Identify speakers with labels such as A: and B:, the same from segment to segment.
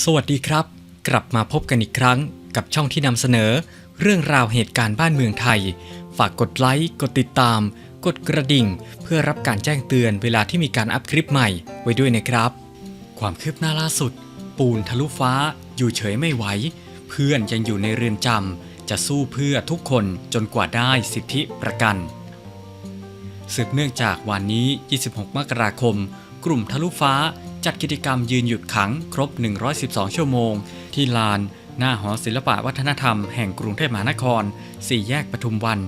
A: สวัสดีครับ กลับมาพบกันอีกครั้งกับช่องที่นำเสนอ เรื่องราวเหตุการณ์บ้านเมืองไทย ฝากกดไลค์ กดติดตาม กดกระดิ่ง เพื่อรับการแจ้งเตือนเวลาที่มีการอัพคลิปใหม่ไว้ด้วยนะครับ ความคืบหน้าล่าสุด ปูนทะลุฟ้า อยู่เฉยไม่ไหว เพื่อนยังอยู่ในเรือนจำจะสู้เพื่อทุกคนจนกว่าได้สิทธิประกันสืบเนื่องจากวันนี้ 26 มกราคม กลุ่มทะลุฟ้า จัดกิจกรรมยืนหยุดขังครบ 112 ชั่วโมง ที่ลาน หน้าหอศิลปะวัฒนธรรมแห่งกรุงเทพมหานคร 4 แยกปทุมวัน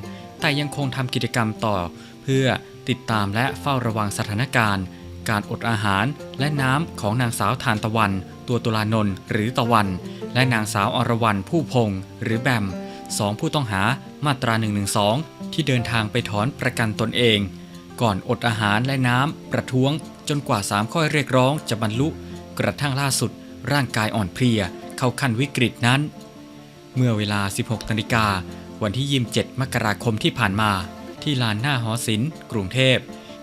A: แต่ยังคงทำกิจกรรมต่อ เพื่อติดตามและเฝ้าระวังสถานการณ์ การอดอาหารและน้ำของนางสาวทานตะวัน ตัวตุลานนท์หรือตะวัน และนางสาวอรวรรณผู้พงศ์หรือแบมสองผู้ต้องหามาตรา 112 ที่เดินทางไปถอนประกันตนเอง ก่อนอดอาหารและน้ำประท้วงจนกว่า 3 ข้อเรียกร้องจะบรรลุ กระทั่งล่าสุด ร่างกายอ่อนเพลียเข้าขั้นวิกฤตนั้น เมื่อเวลา 16นาฬิกาวันที่ 27 มกราคมที่ผ่านมา ที่ลานหน้าหอศิลป์กรุงเทพ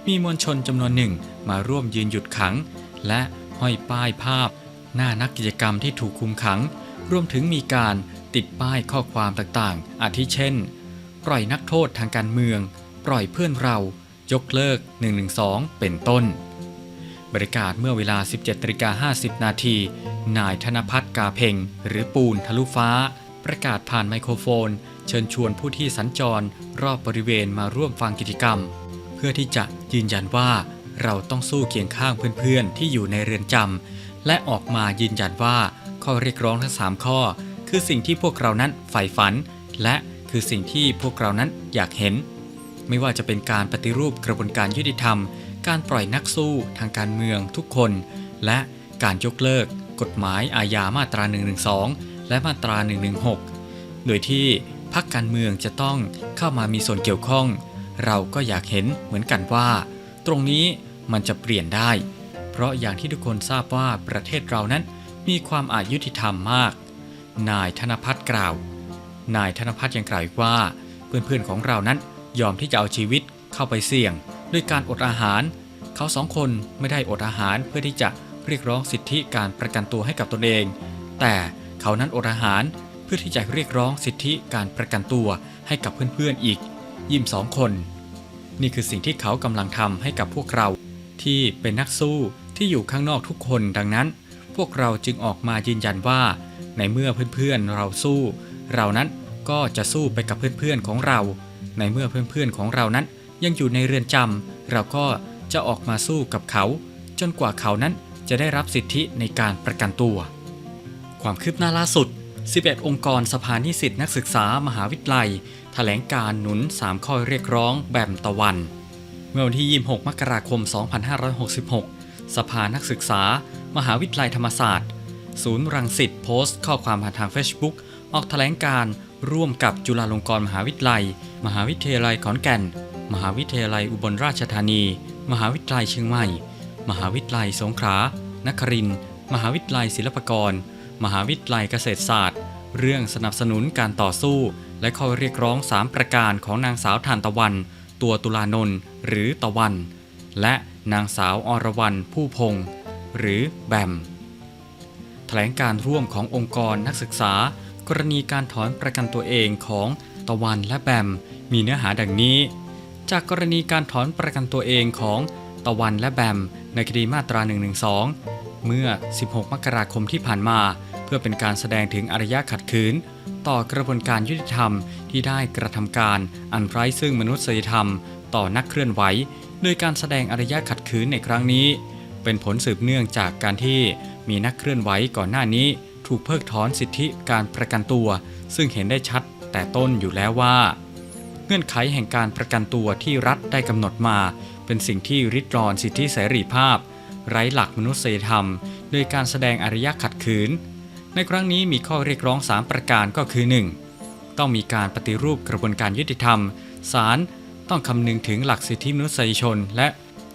A: มีมวลชนจำนวนหนึ่งมาร่วมยืนหยุดขัง และห้อยป้ายภาพ หน้านักกิจกรรมที่ถูกคุมขัง รวมถึงมีการติดป้ายข้อความต่างๆ อาทิเช่น ปล่อยนักโทษทางการเมือง ปล่อยเพื่อนเรา ยกเลิก 112 เป็นต้น บริการเมื่อเวลา 17ตริกา50 นาที นายธนพัฒน์กาเพ่งหรือปูนทะลุฟ้า ประกาศผ่านไมโครโฟน เชิญชวนผู้ที่สัญจรรอบบริเวณมาร่วมฟังกิจกรรม เพื่อที่จะยืนยันว่าเราต้องสู้เคียงข้างเพื่อนๆ ที่อยู่ในเรือนจำและออกมายืนยันว่าข้อเรียกร้องทั้ง 3 ข้อ คือสิ่งที่พวกเรานั้นใฝ่ฝัน และคือสิ่งที่พวกเรานั้นอยากเห็น ไม่ว่าจะเป็นการปฏิรูปกระบวนการยุติธรรม การปล่อยนักสู้ทางการเมืองทุกคน และการยกเลิก กฎหมายอาญามาตรา 112 และมาตรา 116 โดยที่พรรคการเมืองจะต้องเข้ามามีส่วนเกี่ยวข้อง เราก็อยากเห็นเหมือนกันว่า ตรงนี้มันจะเปลี่ยนได้ เพราะอย่างที่ทุกคนทราบว่าประเทศเรานั้นมีความอายุติธรรมมาก นายธนพัฒน์กล่าว นายธนพัฒน์ยังกล่าวอีกว่า เพื่อนๆของเรานั้น ยอมที่จะเอาชีวิตเข้าไปเสี่ยง ด้วยการอดอาหาร เขาสองคนไม่ได้อดอาหารเพื่อที่จะเรียกร้องสิทธิการประกันตัวให้กับตนเอง แต่เขานั้นอดอาหารเพื่อที่จะเรียกร้องสิทธิการประกันตัวให้กับเพื่อนๆอีก ยิมสองคน นี่คือสิ่งที่เขากำลังทำให้กับพวกเรา ที่เป็นนักสู้ที่อยู่ข้างนอกทุกคนดังนั้น พวกเราจึงออกมายืนยันว่า ในเมื่อเพื่อนๆเราสู้ เรานั้นก็จะสู้ไปกับเพื่อนๆของเรา ในเมื่อเพื่อนๆของเรานั้นยังอยู่ในเรือนจำเราก็จะออกมาสู้กับเขา จนกว่าเขานั้นจะได้รับสิทธิในการประกันตัว ความคืบหน้าล่าสุด 11 องค์กรสภานิสิตนักศึกษามหาวิทยาลัยแถลงการหนุน 3 ข้อเรียกร้องแบมตะวัน เมื่อวันที่ 26 มกราคม 2566 สภานักศึกษา มหาวิทยาลัยธรรมศาสตร์ ศูนย์รังสิตโพสต์ข้อความผ่านทาง Facebook ออกแถลงการร่วมกับจุฬาลงกรณ์มหาวิทยาลัย มหาวิทยาลัยขอนแก่น มหาวิทยาลัยอุบลราชธานี มหาวิทยาลัยเชียงใหม่ มหาวิทยาลัยสงขลานครินมหาวิทยาลัยศิลปากร มหาวิทยาลัยเกษตรศาสตร์ เรื่องสนับสนุนการต่อสู้ และข้อเรียกร้อง 3 ประการของนางสาวทานตะวัน ตัวตุลานนท์หรือตะวัน และนางสาวอรวรรณผู้พงศ์หรือแบมแถลงการร่วมขององค์กรนักศึกษา กรณีการถอนประกันตัวเองของ ตะวันและแบมมีเนื้อหาดังนี้ จากกรณีการถอนประกันตัวเองของตะวันและแบมในคดีมาตรา 112 เมื่อ 16 มกราคมที่ผ่านมา เพื่อเป็นการแสดงถึงอารยะขัดขืน ต่อกระบวนการยุติธรรมที่ได้กระทำการอันไร้ซึ่งมนุษยธรรม ต่อนักเคลื่อนไหว โดยการแสดงอารยะขัดขืนในครั้งนี้ เป็นผลสืบเนื่องจากการที่มีนักเคลื่อนไหวก่อนหน้านี้ ถูกเพิกถอนสิทธิการประกันตัว ซึ่งเห็นได้ชัด แต่ต้นอยู่แล้วว่า เงื่อนไขแห่งการประกันตัวที่รัฐได้กำหนดมา เป็นสิ่งที่ริดรอนสิทธิเสรีภาพ ไร้หลักมนุษยธรรม โดยการแสดงอารยะขัดขืน ในครั้งนี้มีข้อเรียกร้อง 3 ประการก็คือ 1. ต้องมีการปฏิรูปกระบวนการยุติธรรมศาลต้องคำนึงถึงหลักสิทธิมนุษยชน และ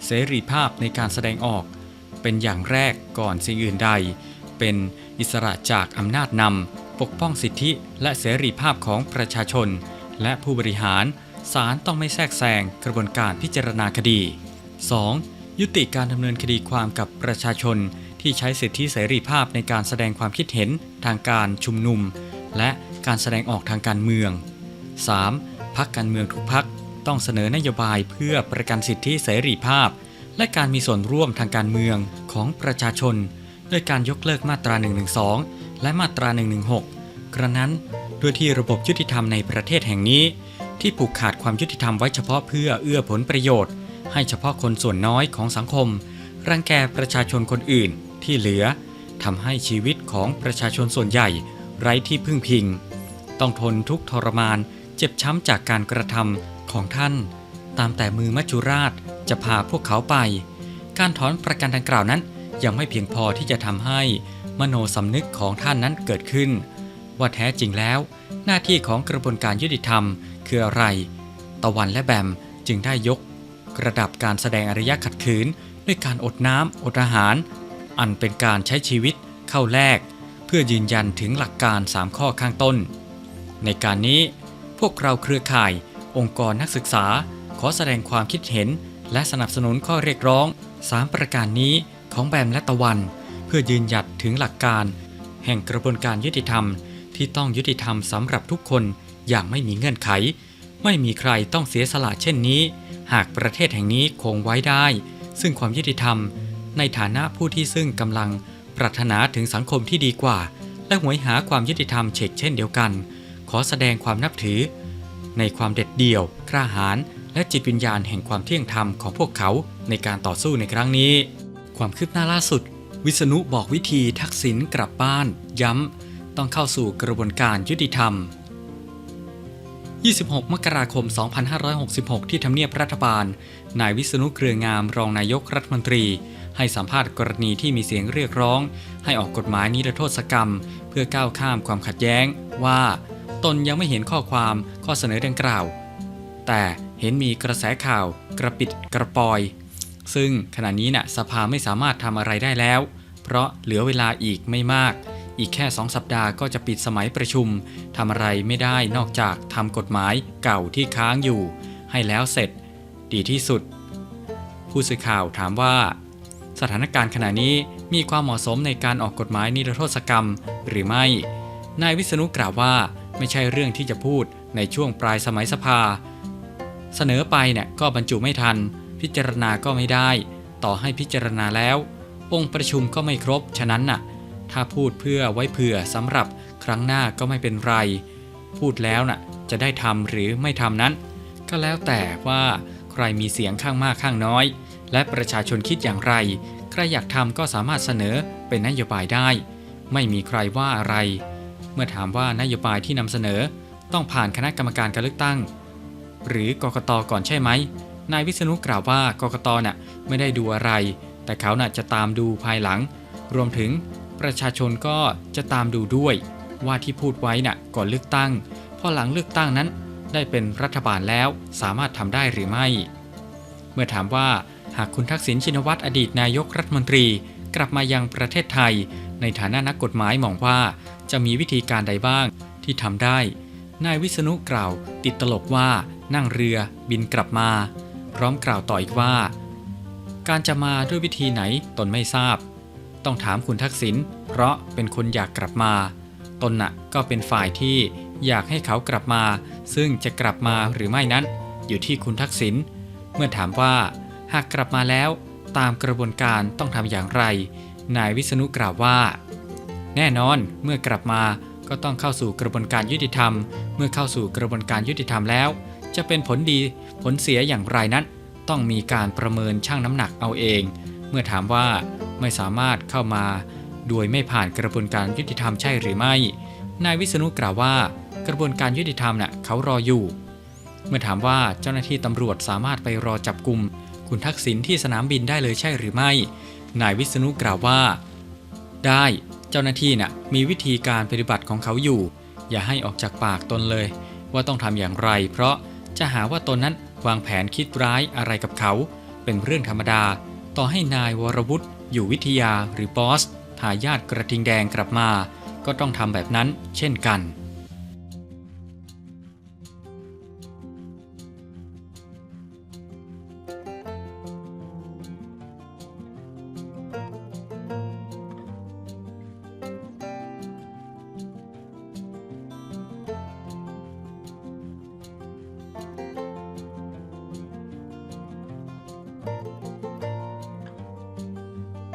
A: เสรีภาพในการแสดงออก เป็นอย่างแรกก่อนสิ่งอื่นใด เป็นอิสระจากอำนาจนำ ปกป้องสิทธิและเสรีภาพของประชาชน และผู้บริหารศาลต้องไม่แทรกแซงกระบวนการพิจารณาคดี 2. ยุติการดำเนินคดีความกับประชาชน ที่ใช้สิทธิเสรีภาพในการแสดงความคิดเห็นทางการชุมนุม และการแสดงออกทางการเมือง 3. พักการเมืองทุกพักต้องเสนอนโยบายเพื่อประกันสิทธิเสรีภาพ และการมีส่วนร่วมทางการเมืองของประชาชน ด้วยการยกเลิกมาตรา112 และมาตรา 116 กระนั้นด้วยที่ระบบยุติธรรมในประเทศแห่งนี้ ที่ผูกขาดความยุติธรรมไว้เฉพาะเพื่อเอื้อผลประโยชน์ ให้เฉพาะคนส่วนน้อยของสังคม รังแกประชาชนคนอื่นที่เหลือทำให้ชีวิตของประชาชนส่วนใหญ่ ไร้ที่พึ่งพิง ต้องทนทุกทรมานเจ็บช้ำจากการกระทำของท่าน ตามแต่มือมัจจุราชจะพาพวกเขาไป การถอนประกันดังกล่าวนั้นยังไม่เพียงพอที่จะทำให้ มโนสำนึกของท่านนั้นเกิดขึ้น ว่าแท้จริงแล้ว หน้าที่ของกระบวนการยุติธรรม คืออะไร ตะวันและแบมจึงได้ยก ระดับการแสดงอารยะขัดขืน ด้วยการอดน้ำอดอาหาร อันเป็นการใช้ชีวิตเข้าแลกเพื่อยืนยันถึงหลักการ 3 ข้อข้างต้น ในการนี้ พวกเราเครือข่าย องค์กรนักศึกษา ขอแสดงความคิดเห็น และสนับสนุนข้อเรียกร้อง 3 ประการนี้ของแบมและตะวัน เพื่อยืนหยัดถึงหลักการ แห่งกระบวนการยุติธรรม ที่ต้องยุติธรรมสำหรับทุกคนอย่างไม่มีเงื่อนไข ไม่มีใครต้องเสียสละเช่นนี้ หากประเทศแห่งนี้คงไว้ได้ ซึ่งความยุติธรรม ในฐานะผู้ที่ซึ่งกำลังปรารถนาถึงสังคมที่ดีกว่า และหวยหาความยุติธรรมเชกเช่นเดียวกัน ขอแสดงความนับถือ ในความเด็ดเดี่ยว กล้าหาญและจิตวิญญาณแห่งความเที่ยงธรรมของพวกเขาในการต่อสู้ในครั้งนี้ ความคืบหน้าล่าสุด วิษณุบอกวิธีทักษิณกลับบ้าน ย้ำ ต้องเข้าสู่กระบวนการยุติธรรม 26 มกราคม 2566 ที่ทำเนียบรัฐบาล นายวิษณุเครืองามรองนายกรัฐมนตรี ให้สัมภาษณ์กรณีที่มีเสียงเรียกร้อง ให้ออกกฎหมายนิรโทษกรรม เพื่อก้าวข้ามความขัดแย้ง ว่าตนยังไม่เห็นข้อความข้อเสนอดังกล่าว แต่เห็นมีกระแสข่าว กระปิดกระปอย ซึ่งขณะนี้น่ะสภาไม่สามารถทำอะไรได้แล้ว เพราะเหลือเวลาอีกไม่มาก อีกแค่สองสัปดาห์ก็จะปิดสมัยประชุมทำอะไรไม่ได้นอกจากทำกฎหมายเก่าที่ค้างอยู่ ให้แล้วเสร็จ ดีที่สุด ผู้สื่อข่าวถามว่า สถานการณ์ขณะนี้มีความเหมาะสมในการออกกฎหมายนิรโทษกรรมหรือไม่ นายวิษณุกล่าวว่าไม่ใช่เรื่องที่จะพูดในช่วงปลายสมัยสภา เสนอไปเนี่ยก็บรรจุไม่ทัน พิจารณาก็ไม่ได้ ต่อให้พิจารณาแล้ว องค์ประชุมก็ไม่ครบ ฉะนั้นน่ะ ถ้าพูดเพื่อไว้เผื่อสำหรับครั้งหน้าก็ไม่เป็นไร พูดแล้วน่ะ จะได้ทำหรือไม่ทำนั้น ก็แล้วแต่ว่าใครมีเสียงข้างมากข้างน้อย และประชาชนคิดอย่างไร ใครอยากทำก็สามารถเสนอเป็นนโยบายได้ ไม่มีใครว่าอะไร เมื่อถามว่านโยบายที่นำเสนอ ต้องผ่านคณะกรรมการการเลือกตั้ง หรือกกตก่อนใช่ไหมนายวิษณุกล่าวว่ากกตน่ะไม่ได้ดูอะไร แต่เขาน่ะจะตามดูภายหลัง รวมถึงประชาชนก็จะตามดูด้วย ว่าที่พูดไว้น่ะก่อนเลือกตั้ง พอหลังเลือกตั้งนั้น ได้เป็นรัฐบาลแล้วสามารถทำได้หรือไม่ เมื่อถามว่าหากคุณทักษิณชินวัตรอดีตนายกรัฐมนตรีกลับมายังประเทศไทย ในฐานะนักกฎหมายมองว่าจะมีวิธีการใดบ้างที่ทำได้ นายวิษณุกล่าวติดตลกว่านั่งเรือบินกลับมา พร้อมกล่าวต่ออีกว่า การจะมาด้วยวิธีไหนตนไม่ทราบ ต้องถามคุณทักษิณเพราะเป็นคนอยากกลับมา ตนน่ะก็เป็นฝ่ายที่อยากให้เขากลับมา ซึ่งจะกลับมาหรือไม่นั้น อยู่ที่คุณทักษิณเมื่อถามว่า หากกลับมาแล้ว ตามกระบวนการต้องทำอย่างไร นายวิษณุกล่าวว่า แน่นอนเมื่อกลับมาก็ต้องเข้าสู่กระบวนการยุติธรรม เมื่อเข้าสู่กระบวนการยุติธรรมแล้ว จะเป็นผลดีผลเสียอย่างไรนั้น ต้องมีการประเมินชั่งน้ำหนักเอาเอง เมื่อถามว่าไม่สามารถเข้ามา โดยไม่ผ่านกระบวนการยุติธรรมใช่หรือไม่ นายวิษณุกล่าวว่ากระบวนการยุติธรรมน่ะเขารออยู่ เมื่อถามว่าเจ้าหน้าที่ตำรวจสามารถไปรอจับกลุ่ม คุณทักษิณที่สนามบินได้เลยใช่หรือไม่ นายวิษณุกล่าวว่า ได้เจ้าหน้าที่น่ะมีวิธีการปฏิบัติของเขาอยู่ อย่าให้ออกจากปากตนเลย ว่าต้องทำอย่างไร เพราะจะหาว่าตนนั้น วางแผนคิดร้ายอะไรกับเขา เป็นเรื่องธรรมดา ต่อให้นายวรวุฒิอยู่วิทยาหรือบอสทายาทกระทิงแดงกลับมา ก็ต้องทำแบบนั้นเช่นกัน